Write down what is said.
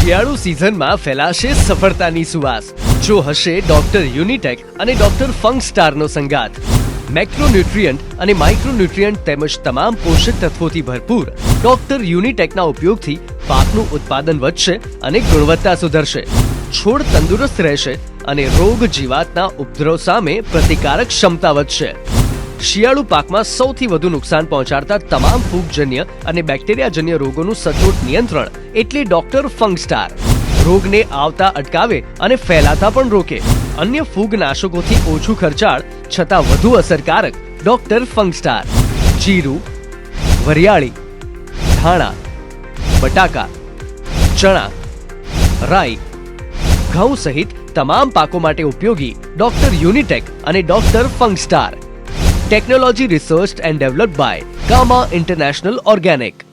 શિયાળુ સિઝનમાં ફેલાશે સફળતાની સુવાસ. જો હશે ડોક્ટર યુનિટેક અને ડોક્ટર ફંગ સ્ટારનો સંગાથ. મેક્રોન્યુટ્રિયન્ટ અને માઇક્રોન્યુટ્રિયન્ટ તેમજ તમામ પોષક તત્વોથી ભરપૂર. ડોક્ટર યુનિટેકના ઉપયોગથી પાકનું ઉત્પાદન વધશે અને ગુણવત્તા સુધરશે. છોડ તંદુરસ્ત રહેશે અને રોગ જીવાતના ઉપદ્રવ સામે પ્રતિકારક ક્ષમતા વધશે. શિયાળુ પાકમાં સૌથી વધુ નુકસાન પહોંચાડતા તમામ ફૂગજન્ય અને બેક્ટેરિયાજન્ય રોગોનું સચોટ નિયંત્રણ, એટલે ડોક્ટર ફંગસ્ટાર. રોગને આવતા અટકાવે અને ફેલાતા પણ રોકે. અન્ય ફૂગનાશકોથી ઓછું ખર્ચાળ, છતાં વધુ અસરકારક ડોક્ટર ફંગસ્ટાર. જીરું, વરિયાળી, ધાણા, બટાકા, ચણા, રાઈ, ઘઉં સહિત તમામ પાકો માટે ઉપયોગી ડોક્ટર યુનિટેક અને doctor Fungstar. Technology researched and developed by Gamma International Organic.